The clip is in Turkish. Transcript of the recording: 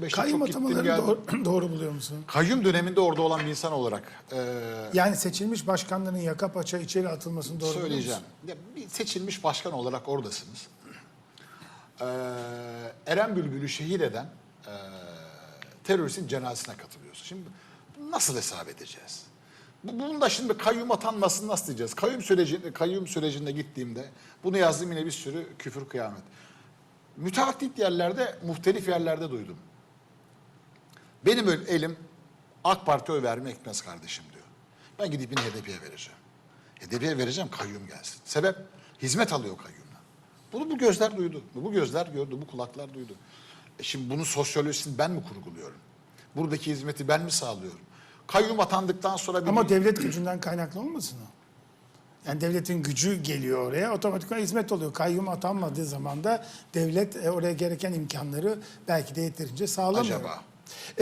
95'te Kayyum çok gittim atamaları geldim. doğru, doğru buluyor musun? Kayyum döneminde orada olan bir insan olarak e, Yani seçilmiş başkanların yaka paça içeri atılmasını doğru buluyor söyleyeceğim. musun? Ya, bir seçilmiş başkan olarak oradasınız. Ee, Eren Bülbül'ü şehit eden e, teröristin cenazesine katılıyorsun. Şimdi nasıl hesap edeceğiz? Bu, bunun da şimdi kayyum atanmasını nasıl diyeceğiz? Kayyum sürecinde, kayyum sürecinde gittiğimde bunu yazdım yine bir sürü küfür kıyamet. Müteaddit yerlerde, muhtelif yerlerde duydum. Benim elim AK Parti oy verme ekmez kardeşim diyor. Ben gidip yine HDP'ye vereceğim. HDP'ye vereceğim kayyum gelsin. Sebep hizmet alıyor kayyumdan. Bunu bu gözler duydu. Bu gözler gördü, bu kulaklar duydu. E şimdi bunun sosyolojisini ben mi kurguluyorum? Buradaki hizmeti ben mi sağlıyorum? Kayyum atandıktan sonra bir Ama devlet gücünden kaynaklı olmasın o? Yani devletin gücü geliyor oraya, otomatikman hizmet oluyor. Kayyum atanmadığı zaman da devlet e, oraya gereken imkanları belki de yeterince sağlamıyor. acaba E